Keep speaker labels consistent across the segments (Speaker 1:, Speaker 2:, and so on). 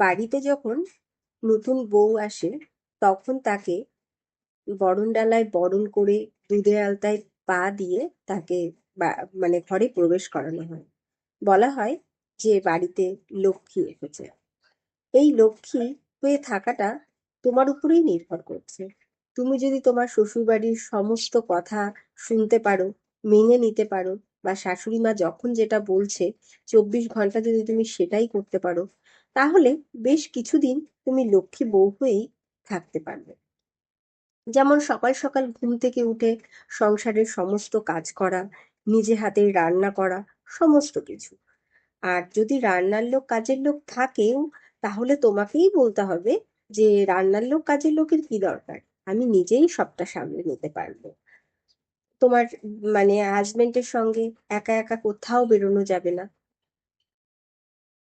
Speaker 1: বাড়িতে যখন নতুন বউ আসে, তখন তাকে বরণ ডালায় বরণ করে দুধের আলতায় পা দিয়ে তাকে মানে ঘরে প্রবেশ করানো হয়। বলা হয় যে বাড়িতে লক্ষ্মী এসেছে। এই লক্ষ্মী হয়ে থাকাটা তোমার উপরেই নির্ভর করছে। তুমি যদি তোমার শ্বশুরবাড়ির সমস্ত কথা শুনতে পারো, মেনে নিতে পারো বা শাশুড়ি মা যখন যেটা বলছে, চব্বিশ ঘণ্টা যদি তুমি সেটাই করতে পারো তাহলে বেশ কিছুদিন তুমি লক্ষ্মী বউ হয়েই থাকতে পারবে। যেমন সকাল সকাল ঘুম থেকে উঠে সংসারের সমস্ত কাজ করা, নিজে হাতে রান্না করা, সমস্ত কিছু। আর যদি রান্নার লোক কাজের লোক থাকেও, তাহলে তোমাকেই বলতে হবে যে রান্নার লোক কাজের লোকের কি দরকার? আমি নিজেই সবটা সামলে নিতে পারব। তোমার মানে হাজবেন্ডের সঙ্গে একা একা কোথাও বেরোনো যাবে না।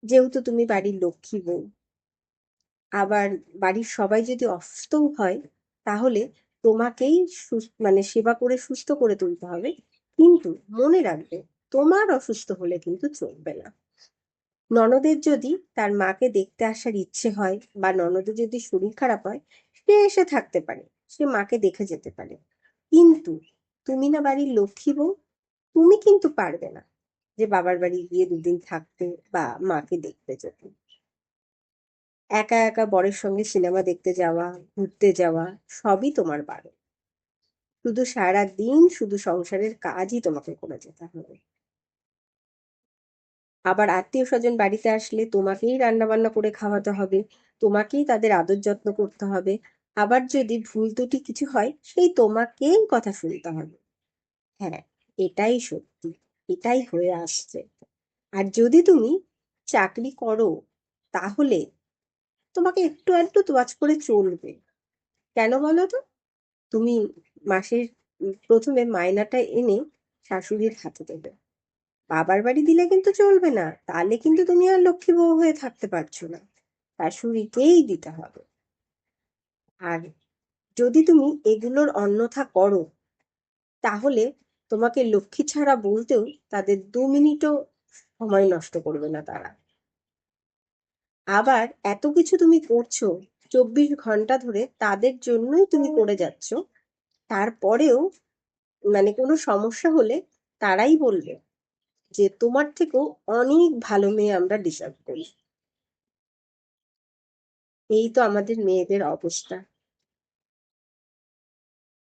Speaker 1: যেহেতু তুমি বাড়ির লক্ষ্মী বউ, আবার বাড়ির সবাই যদি অসুস্থও হয়, তাহলে তোমাকেই মানে সেবা করে সুস্থ করে তুলতে হবে। কিন্তু মনে রাখবে, তোমার অসুস্থ হলে কিন্তু চলবে না। ননদের যদি তার মাকে দেখতে আসার ইচ্ছে হয় বা ননদের যদি শরীর খারাপ হয়, সে এসে থাকতে পারে, সে মাকে দেখে যেতে পারে। কিন্তু তুমি না বাড়ির লক্ষ্মী বউ, তুমি কিন্তু পারবে না। যে বাবার বাড়ি গিয়ে দুদিন থাকতে বা মাকে দেখতে যেতে। একা একা বরের সঙ্গে সিনেমা দেখতে যাওয়া, ঘুরতে যাওয়া, সবই তোমার বারো শুধু সারা দিন শুধু সংসারের কাজই তোমাকে করে যেতে হবে। আবার আত্মীয় স্বজন বাড়িতে আসলে তোমাকেই রান্না বান্না করে খাওয়াতে হবে, তোমাকেই তাদের আদর যত্ন করতে হবে। আবার যদি ভুল ত্রুটি কিছু হয়, সেই তোমাকেই কথা শুনতে হবে। হ্যাঁ এটাই সত্যি। এটাই হয়ে আসছে। আর যদি তুমি চাকরি করো, তাহলে তোমাকে একটু একটু তোয়াজ করে চলবে। কেন বলো তো? তুমি মাসের প্রথমে মাইনাটা এনে শাশুড়ির হাতে দেবে। বাবার বাড়ি দিলে কিন্তু চলবে না, তাহলে কিন্তু তুমি আর লক্ষ্মী বউ হয়ে থাকতে পারছ না। শাশুড়িকেই দিতে হবে। আর যদি তুমি এগুলোর অন্যথা করো, তাহলে তোমাকে লক্ষ্মী ছাড়া বলতেও তাদের দু মিনিটও সময় নষ্ট করবে না তারা। আবার এত কিছু তুমি করছ, চব্বিশ ঘণ্টা ধরে তাদের জন্যই তুমি করে যাচ্ছ, তারপরেও মানে কোনো সমস্যা হলে তারাই বলবে যে তোমার থেকেও অনেক ভালো মেয়ে আমরা ডিসার্ভ করি। এই তো আমাদের মেয়েদের অবস্থা।